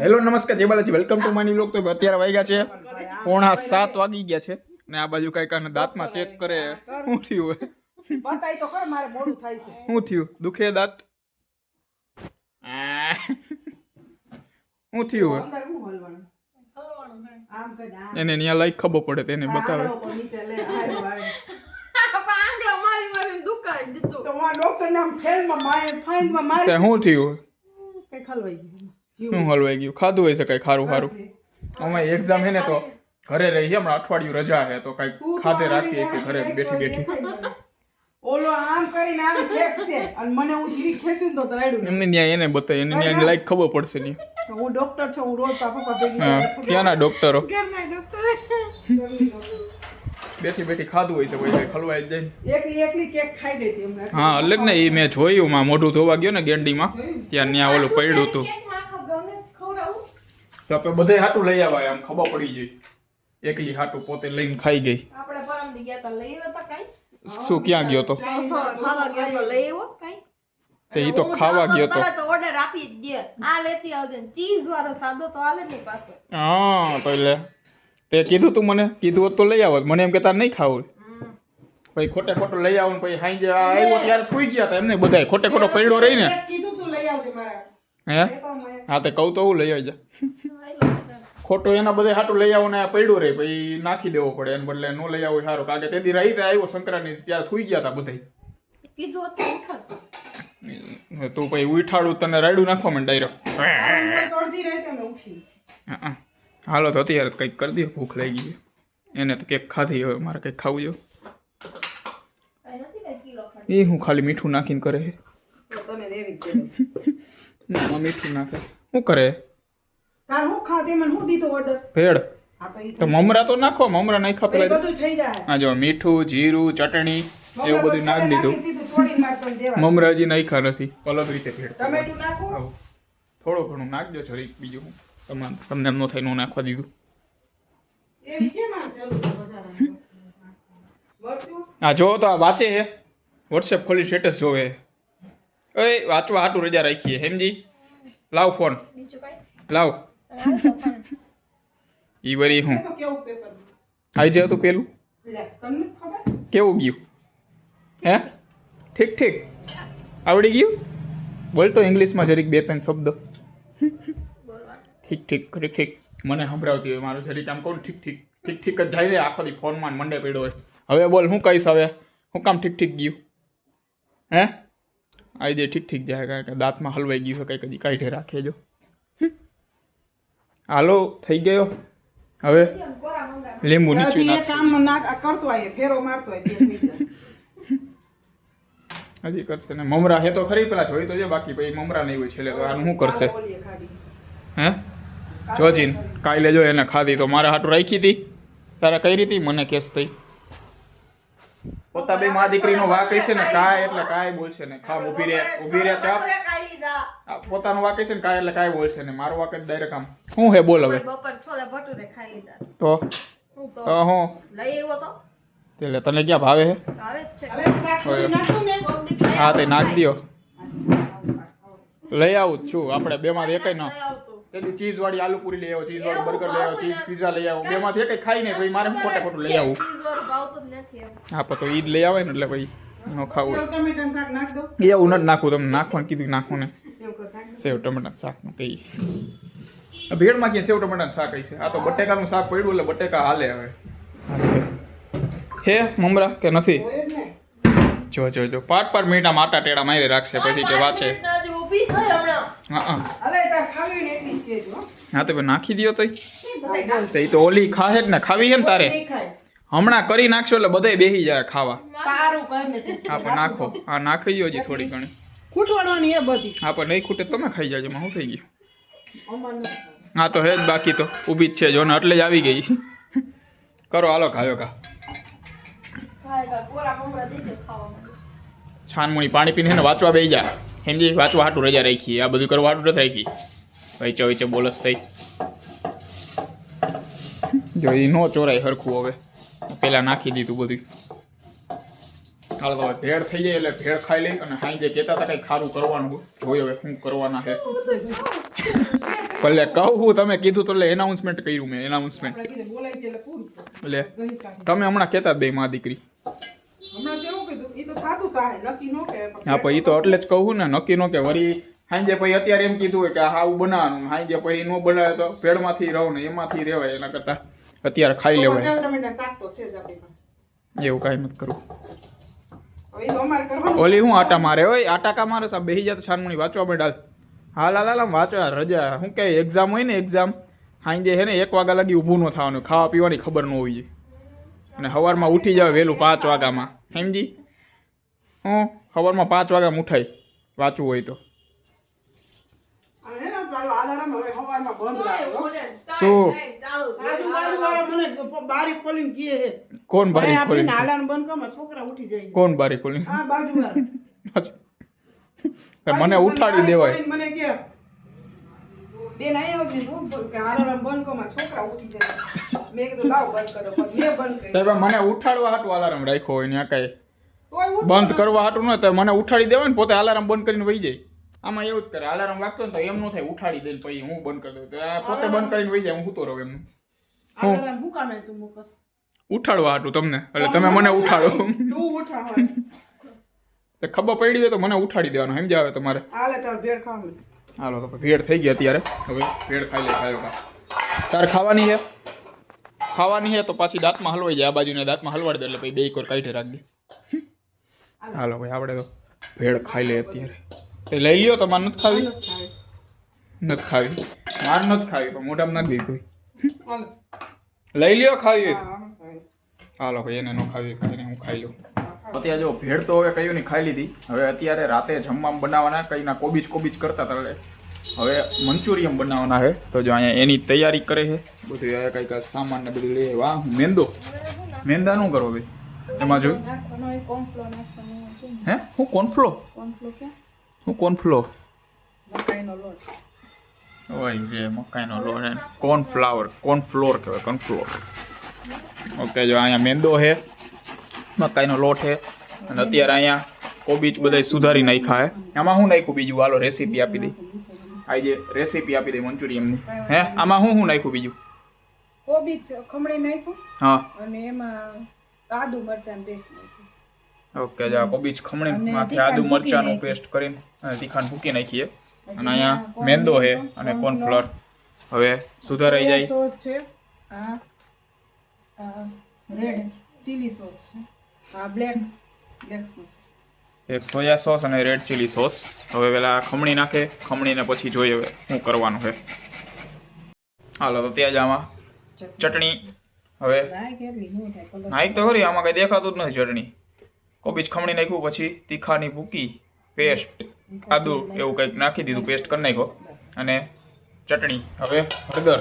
Hello નમસ્કાર જય Balaji. Welcome to માની લોક તો અત્યારે વાગ્યા છે પોણા સાત વાગી ગયા છે ને આ બાજુ કઈ કાને દાંતમાં ચેક કરે. શું થયું હોય બતાય તો કર મારે મોડું થાય છે. શું થયું? દુખે દાંત? શું થયું હોય અંદર હું હલવાનું? આમ કઈ આમ. એને ત્યાં લઈ ખબર પડે તેને બતાવે. આંગળો તો નીચે લે હાય ભાઈ. આંગળો મારી મારીને દુકાન દીધું તો હું આ ડોક્ટર નામ ફેલમાં મારે ફાઇનમાં મારે તે શું થયું? શું હલવાઈ ગયું? ખાધું હોય છે કઈ? ખારું ખારું? છે. અમે એક્ઝામ હે ને તો ઘરે રહી હમણાં અઠવાડિયું રજા હે તો કઈ ખાતે રાખીએ છીએ ઘરે બેઠી બેઠી. ઓલો આમ કરીને આમ ખેંચશે. અને મને ઉછરી ખેંચું તો તરાડ્યું એમને ત્યાં એને બતાય એને ત્યાં લાઈક ખબર પડશે નહીં. હું ડોક્ટર છું હું રોજ પાપા પાસે ત્યાંના ડોક્ટરો બેઠી બેઠી ખાધું હોય છે ભાઈ ખલવાઈ જાય એકલી એકલી કેક ખાઈ ગઈ હતી. હા એટલે ને એ મેં જોયું માં મોઢું ધોવા ગયો ને ગેંડીમાં ત્યાં ત્યાં ઓલું પડ્યું હતું તો આપણે બધે હાટું લઈ આવ્યા આમ ખબર પડી ગઈ. એકલી હાટું પોતે લઈને ખાઈ ગઈ. આપણે પરમ દી ગયા તા લઈ આવ્યા તા કાઈ? શું ક્યાં ગયો તો? ખાવા ગયા તો? લઈ આવ્યો કાઈ? તે ઈ તો ખાવા ગયો તો. તરત ઓર્ડર આપી જ દે. આ લેતી આવજે ચીઝ વાળો સાદો તો આલે નહીં પાછો. હા તો એટલે તે કીધું તું મને કીધું હોત તો લઈ આવત. મને એમ કે તારે નહીં ખાવું. હમ. પછી ખોટે ખોટું લઈ આવું ને પછી હાઈ આવ્યો ત્યારે થોઈ ગયા હતા એમને બધાય ખોટે ખોટો પડ્યો રહી ને એક કીધું તું લઈ આવજે મારા. હે? એ તો મેં હા તે કહું તો હું લઈ આવજે. ખોટો એના બધે હાટું લઈ આવું ને આ પડ્યો રહે પછી નાખી દેવો પડે એને બદલે ન લઈ આવું સારું કારણ કે તેથી રહી આવ્યો સંક્રાંતિ ત્યારે થૂઈ ગયા હતા બધાય તો. તું પછી ઉઠાડું તને રાયડું નાખવા મને ઉઠીશ હાલો તો અત્યારે કંઈક કરી દો ભૂખ લાગી ગઈ. એને તો કેક ખાધી હવે મારે કંઈક ખાવું જો એ હું ખાલી મીઠું નાખીને કરે છે. તો તને દેવી જ દેવી. મામા મીઠું નાખે. શું કરે? તાર હું ખાતે મને હું દીધો ઓર્ડર ભેળ. તો મમરા તો નાખો મમરા ઈ પેલા બધું થઈ જાય. હા જો મીઠું જીરું ચટણી એવું બધું નાખી દીધું મમરાજી નાખ્યા નથી. અલગ રીતે ભેળ ટમેટું નાખો. થોડો ઘણું નાખજો જરીક બીજું હું તમારે તમને એમ ન થાય ન નાખવા દીધું. આ છે જો તો આ વાંચે હે વોટ્સએપ ખોલી સ્ટેટસ જોવે એ વાંચવા હાટું રજા રાખીએ. હેમજી લાવ ફોન. લાવ. ઈ વરી હું? તો આવી જાય તો પેલું? કેવું ગયું? હે? ઠીક ઠીક. આવડી ગયું? બોલતો ઇંગ્લિશમાં જરીક બે ત્રણ શબ્દ. ઠીક ઠીક ઠીક ઠીક. મને સંભળાવતી હોય મારું જરીક આમ કોણ ઠીક ઠીક. ઠીક ઠીક જ જાય રે આખો દી ફોનમાં મંડે પડ્યો હોય. હવે બોલ હું કહીશ હવે? હું કામ ઠીક ઠીક ગયું? હે? આવી દે ઠીક ઠીક જાય કાંઈ દાંતમાં હલવાઈ ગયું છે કંઈક હજી કાઢે રાખે જો. હાલો થઈ ગયો. હવે લીંબુ નીચું હજી કરશે ને. મમરા હે તો ખરી પેલા જોઈ તો છે બાકી પછી મમરા નહીં હોય છેલ્લે તો આનું શું કરશે. હે? જોજીન કાલે જો એને ખાધી તો મારે હાટું રાખી હતી. તારે કઈ રીતે મને કેસ થઈ. પોતા બે મા દીકરીનો વાક છે ને કાય એટલે કાય બોલશે ને ખામ ઊભી રે ઊભી રે ચાપ પોતાનો વાક છે ને કાય એટલે કાય બોલશે ને મારો વાક જ ડાયરેક્ટ આમ. શું હે બોલ હવે? બપોર છોલે ભટુરે ખાઈ લીધા. તો? તો તો હું? લઈ આવ્યો તો. એટલે તને ક્યાં ભાવે હે? આવે જ છે. હવે દી હા તે નાખ. દ્યો. લઈ આવું જ છું. આપણે બેમાંથી એકય ના પેલી ચીઝ વાળી આલુ પૂરી લઈ આવો ચીઝ વાળું બર્ગર લઈ આવો ચીઝ પીઝા લઈ આવો. બેમાંથી એકય ખાઈ નહીં ભાઈ મારે ખોટે ખોટું લઈ આવું. હા પણ તો ઈદ લઈ આવે ને એટલે ભાઈ ન ખાવું. દો. એવું નથી નાખવું તમને નાખવાનું કીધું નાખવું ને. દો. સેવ ટમેટા શાકનું કઈ. ભેળમાં ક્યાં સેવ ટમેટાનું શાક હશે આ તો બટેકાનું શાક પડ્યું એટલે બટેકા હાલે હવે. હે મમરા કે નથી? જ જો જો પાંચ પાંચ મિનિટ આમ આટા ટેડા મારી રાખશે પછી કે વાંચે. હા હા. અલે તાર ખાવી હોય ને એટલી જ કહેજો હો. હા તો નાખી દો તો ઈ તો ઓલી ખાહે જ ને ખાવી છે ને તારે? હમણાં કરી નાખશો એટલે બધાય બેસી જાય ખાવા. હા પણ નાખો. હા નાખી દો હજી થોડી ઘણી. ખૂટવાની એ બધી. હા પણ નહીં ખૂટે તમે ખાઈ જાજો હું થઈ ગયું. હા, તો હે જ બાકી તો. ઊભી જ છે જો, ને એટલે જ આવી ગઈ. કરો, હાલો ખાયો કા. છાનમુની પાણી પીને ને વાંચવા બેસી જા. હિન્દી વાંચવા હાટું રજા રાખી. આ બધું કરવા હાટું નથી રાખી. ચો વચ્ચે બોલસ થઈ. જો એ નો ચોરાય હરખું હવે. પેલા નાખી દીધું બધું. હાલો હવે ભેળ થઈ જાય એટલે ભેળ ખાઈ લઈ અને સાંજે કહેતા હતા કંઈ ખારું કરવાનું. જોઈએ હવે શું કરવાના છે ભલે કહું હું તમે કીધું તો એટલે એનાઉન્સમેન્ટ કર્યું મેં એનાઉન્સમેન્ટ એટલે. તમે હમણાં કહેતા બે માં દીકરી હા પછી તો એટલે જ કહું ને નક્કી નો કે વળી હાંજે પછી અત્યારે એમ કીધું હોય કે આવું બનાવવાનું હાંજે પછી ન બનાવે તો પેડમાંથી રહો ને એમાંથી રહેવાય એના કરતા અત્યારે ખાઈ લેવાય. એવું કાંઈ નથી કરવું ઓલી હું આટા મારે? ઓય આટા કા મારે સાહેબ? બેહી જાય તો છાનમણી વાંચવા બેઠા હાલ હાલ હાલ વાંચવા રજા શું કે એક્ઝામ હોય ને એક્ઝામ હાંજે હે ને એક વાગ્યા લગી ઊભું ન થવાનું. ખાવા પીવાની ખબર ન હોવી જોઈએ અને સવારમાં ઉઠી જાવ વહેલું પાંચ વાગ્યામાં. સમજી હું? સવારમાં પાંચ વાગ્યામાં ઉઠાય. વાંચવું હોય તો. અને હે ને ચાલો આલારામ હવે સવારમાં બંધ રાખો. શું? કોણ બારી ખોલી નાલાન આલારામ બંધ કરો છોકરા ઉઠી જાય કોણ બારી ખોલી હા બાજુવાળા. મને ઉઠાડી દેવાય. મને કે બેન અહીંયા હું કે આલારામ બંધ કરો છોકરા ઉઠી જાય મેં કીધું લાવ બંધ કરો મેં બંધ કરી. મને ઉઠાડવા હાટું અલાર્મ રાખ્યો હોય ને આ કાંઈ બંધ કરવા હાટું ન તો મને ઉઠાડી દેવાય ને પોતે અલાર્મ બંધ કરીને વહી જાય. આમાં એવું જ કરે અલાર્મ વાગતો ને તો એમ નું થાય ઉઠાડી દે પછી હું બંધ કરી દઉં. પોતે બંધ કરીને વહી જાય હું તો રહું એમનું હું કામે તું મૂકસ? ઉઠાડવા હાટું તમને. એટલે તમે મને ઉઠાડો. તું ખબર પડી હોય તો મને ઉઠાડી દેવાનું સમજાવે આવે તમારે? હાલે તો ભેળ થઈ ગઈ અત્યારે. હવે ભેળ ખાઈ લે ખાયો કા તારે. ખાવાની છે? ખાવાની છે તો પાછી દાંતમાં હલવાઈ જાય આ બાજુને દાંતમાં હલવાડી દે એટલે પછી બે કોર કાઢી રાખી દે હાલો ભાઈ આપણે તો ભેળ ખાઈ લે અત્યારે. એ લઈ લ્યો તમારે નથી ખાવી? નથી ખાવી. મારે નથી ખાવી પણ મોઢામાં નાખી દીધું લઈ લ્યો ખાવી. હાલો ભાઈ, એને ન ખાવી ખાઈને હું ખાઈ લઉં. અત્યારે જો ભેળ તો હવે કયું નહીં ખાઈ લીધી. હવે અત્યારે રાતે જમવામાં બનાવવાના કઈ ના કોબીજ કોબીજ કરતા હતા હવે મંચુરિયમ બનાવવાના છે. તો જો અહીંયા એની તૈયારી કરે છે. બધું હવે કંઈક સામાન ને બધું લઈ વાહ મેંદો. મેંદા શું કરો ભાઈ. એમાં જોયું એ હે? હું કોનફ્લો હું લોટ ઓય રે, મકાઈનો લોટ ફ્લોર કહેવાય કોર્નફ્લોર કહેવાય, કોર્નફ્લોર. ઓકે જો અહીંયા મેંદો છે મકાઈનો લોટ છે અને અત્યારે અહીંયા કોબીજ બધા સુધારી નાખ્યા હે આમાં શું નાખ્યું બીજું? હાલો રેસીપી આપી દઈ આ જે રેસીપી આપી દઈ મંચુરિયમની હે આમાં શું શું નાખ્યું બીજું? ખમણી નાખ્યું. હા. અને એમાં આદુ મરચાં પેસ્ટ નાખ્યું. ઓકે જો કોબીજ ખમણી માંથી આદુ મરચાંનું પેસ્ટ કરીને તીખાન ભૂકી નાખીએ. અને અહીંયા મેંદો છે અને કોર્નફ્લોર હવે સુધારાઈ જાય. સોસ છે. આ રેડ ચીલી સોસ છે. આ બ્લેક બ્લેક સોસ છે. એક સોયા સોસ અને રેડ ચીલી સોસ હવે પેલા ખમણી નાખે. ખમણીને પછી જોઈએ હવે શું કરવાનું છે. હાલો તો ત્યાં જ આમાં ચટણી. હવે ગાય કેટલી નો થાય કલર નાખ તો ખરી આમાં કઈ દેખાતું જ નથી ચટણી. કોબીજ ખમણી નાખ્યું પછી તીખાની ભૂકી પેસ્ટ આદુ એવું કંઈક નાખી દીધું પેસ્ટ કરી નાખ્યો. અને ચટણી. હવે હળદર.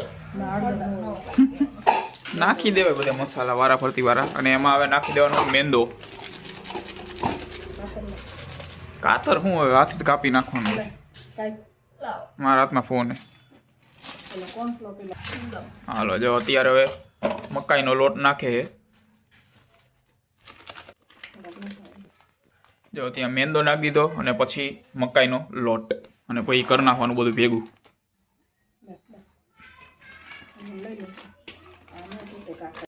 નાખી દેવાય બધા મસાલા વારા ફરતી વારા. અને એમાં હવે નાખી દેવાનો મેંદો. કાતર શું હવે? હાથથી કાપી નાખવાનું. મારા હાથમાં ફોન હાલો, જો અત્યારે હવે મકાઈનો લોટ નાખે છે. જો ત્યાં મેંદો નાખી દીધો અને પછી મકાઈનો લોટ. અને પછી કરી નાખવાનું બધું ભેગું બસ બસ અને લઈ લો આને તૂટે કાકા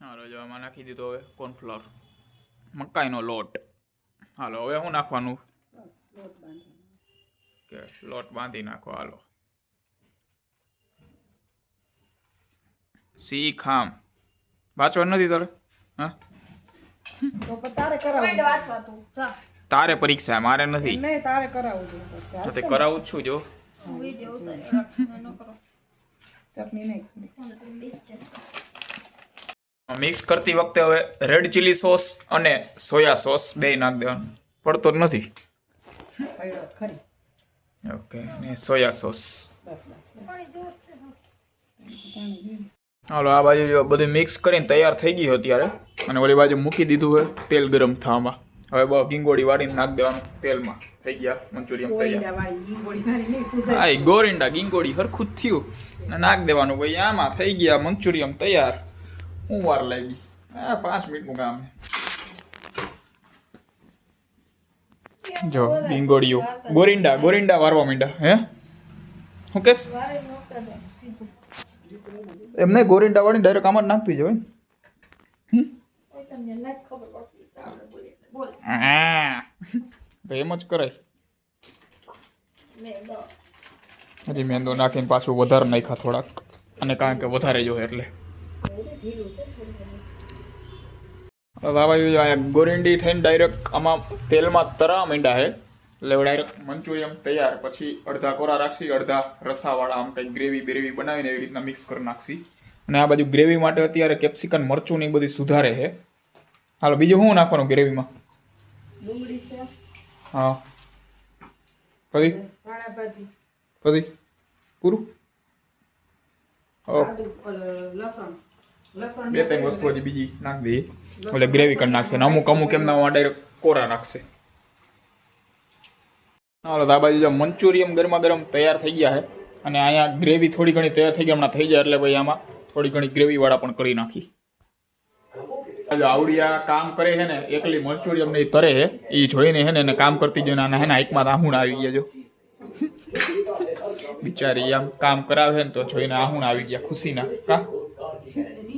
હાલો જો આમાં નાખી દીધો હવે કોર્નફ્લોર મકાઈનો લોટ હાલો હવે શું નાખવાનું લોટ કે લોટ બાંધી નાખો હાલો સી ખામ વાંચવા નથી તારે હા તારે પરીક્ષા મારે નથી નહીં તારે કરાવું જ છું જો વિડિયો ઉતાર્યો રાખવાનો ન કરો ચટણી નહીં મિક્સ કરતી વખતે હવે રેડ ચીલી સોસ અને સોયા સોસ બે નાખ દેવાનું. પડતો જ નથી. ઓકે ને સોયા સોસ. હાલો, આ બાજુ જો બધું મિક્સ કરીને તૈયાર થઈ ગયું અત્યારે. અને ઓલી બાજુ મૂકી દીધું હોય, તેલ ગરમ થવામાં હવે બહુ ગીંગોળી વાળીને નાખ દેવાનું તેલમાં. થઈ ગયા મંચુરિયમ તૈયાર. વાળી. હા ગોરિંડા ગીંગોળી હરખું થયું. નાખ દેવાનું ભાઈ, આમાં થઈ ગયા મંચુરિયમ તૈયાર. હું વાર લાગી હા પાંચ મિનિટનું કામ જો ગીંગોળીઓ ગોરિંડા ગોરિંડા વારવા માંડ્યા. હે? હું કેસ? એમને ગોરિંડા વાળી ડાયરેક્ટ આમાં જ નાખવી જોઈએ. તો એમ જ કરાય. હજી મેંદો નાખીને પાછું વધારે નાખ્યા થોડાક. અને કારણ કે વધારે જોઈએ એટલે. બાબા ગોરિંડી થઈને ડાયરેક્ટ આમાં તેલમાં તરા માંડ્યા છે. એટલે ડાયરેક્ટ મંચુરિયમ તૈયાર. પછી અડધા કોરા રાખશી અડધા રસાવાળા આમ કંઈક ગ્રેવી બ્રેવી બનાવીને એવી રીતના મિક્સ કરી નાખશી. અને આ બાજુ ગ્રેવી માટે અત્યારે કેપ્સિકન મરચું ને એ બધું સુધારે છે. હાલો બીજું શું નાખવાનું ગ્રેવીમાં હા. પછી? પછી? પૂરું? લસણ. બે ત્રણ વસ્તુ હજી બીજી નાખ દઈએ એટલે ગ્રેવી કરી નાખશે. ને અમુક અમુક એમના ડાયરેક્ટ કોરા નાખશે. હાલો આ બાજુ જો મંચુરિયમ ગરમા ગરમ તૈયાર થઈ ગયા છે. અને અહીંયા ગ્રેવી થોડી ઘણી તૈયાર થઈ ગઈ હમણાં થઈ જાય એટલે ભાઈ આમાં થોડી ઘણી ગ્રેવી વાળા પણ કરી નાખી. આવડિયા આવડી આ કામ કરે છે ને એકલી મંચુરિયમ ને તરે છે. એ જોઈને છે ને એને કામ કરતી જોઈને આના હે ને હાઈકમાં આહુણ આવી ગયા જો. બિચારી આમ કામ કરાવે ને તો જોઈને આહુણ આવી ગયા ખુશીના. કા?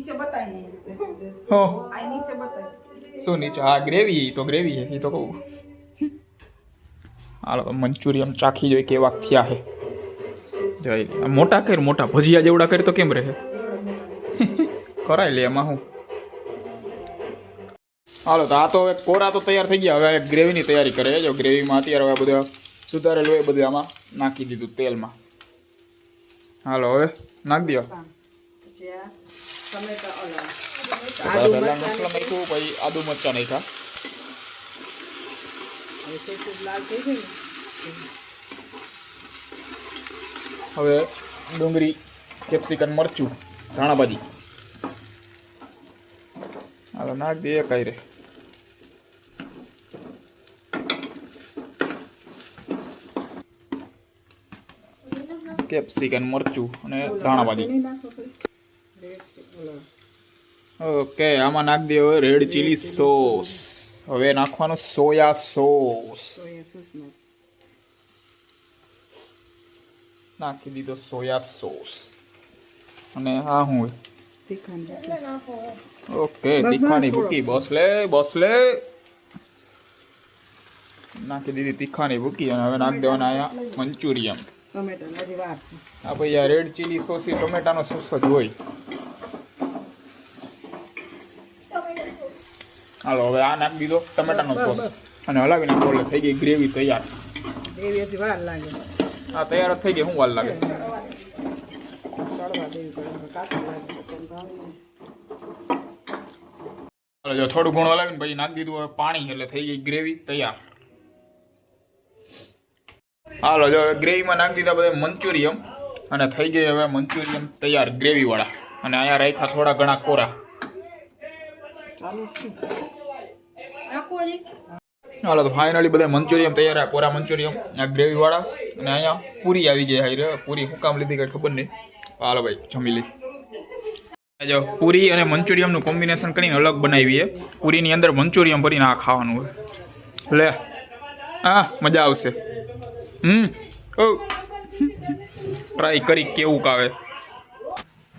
નીચે બતાવી હો આ નીચે બતાવી શું નીચે હા ગ્રેવી તો ગ્રેવી છે એ તો કહું હાલો તો મંચુરિયમ ચાખી જોઈ કેવા થયા છે જોઈ લે. આ મોટા કર મોટા ભજીયા જેવડા કરી તો કેમ રહે કરાય લે એમાં હું હાલો તો આ તો હવે કોરા તો તૈયાર થઈ ગયા હવે ગ્રેવીની તૈયારી કરે જો ગ્રેવીમાં અત્યારે હવે બધા સુધારેલું હોય બધું આમાં નાખી દીધું તેલમાં હાલો હવે નાખી દો પછી આ ટમેટા નાખ્યું પછી આદુ મરચા નાખ્યા. હવે હવે ડુંગળી કેપ્સિકન મરચું ધાણા ભાજી હાલો નાખ દે કઈ રે કેપ્સિકન મરચું અને ધાણા ઓકે આમાં નાખ દે હવે રેડ ચીલી સોસ. હવે નાખવાનું સોયા સોસ. સોયા સોસ નાખ. નાખી દીધો સોયા સોસ. અને એટલે નાખો. ઓકે તીખાની ભૂકી. બસ લે બસ લે. નાખી દીધી તીખાની ભૂકી અને હવે નાખી દેવાના અહીંયા મંચુરિયન. ટમેટા હજી આ ભાઈ આ રેડ ચીલી સોસ એ ટમેટાનો સોસ જ હોય. હાલો હવે આ નાખી દીધો ટમેટાનો સોસ. અને હલાવી નાખો એટલે થઈ ગઈ ગ્રેવી તૈયાર. ગ્રેવી હજી વાર લાગે. આ તૈયાર થઈ ગઈ શું વાર લાગે? જો થોડું ઘણું હલાવીને પછી નાખી દીધું હવે પાણી એટલે થઈ ગઈ ગ્રેવી તૈયાર. હાલો જો ગ્રેવીમાં નાખી દીધા બધા મંચુરિયમ અને થઈ ગઈ હવે મંચુરિયમ તૈયાર ગ્રેવીવાળા. અને અહીંયા રાખ્યા થોડા ઘણા કોરા. ચાલુ હાલો, તો ફાઇનલી બધા મંચુરિયમ તૈયાર આ કોરા મંચુરિયમ, આ ગ્રેવી વાળા અને અહીંયા પૂરી આવી ગઈ હાઈ રે પૂરી હું કામ લીધી કઈ ખબર નહીં. હાલો ભાઈ, જમી લઈ જો પૂરી અને મંચુરિયમનું કોમ્બિનેશન કરીને અલગ બનાવી છે પૂરીની અંદર મંચુરિયમ ભરીને આ ખાવાનું હોય. લે હા મજા આવશે. હમ. ઓ ટ્રાય કરી, કેવું કાવે.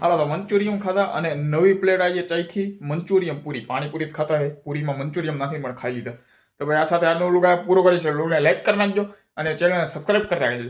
હાલો, તો મંચુરિયમ ખાધા અને નવી પ્લેટ આજે ચાખી. મંચુરિયમ પૂરી, પાણીપુરી ખાતા હે. પૂરીમાં મંચુરિયમ નાખી પણ ખાઈ લીધા. તો ભાઈ, આ સાથે આજનો લુગા પૂરો કરી છે લુગા લાઈક કરી નાખજો અને ચેનલને સબસ્ક્રાઈબ કરતા રહેજો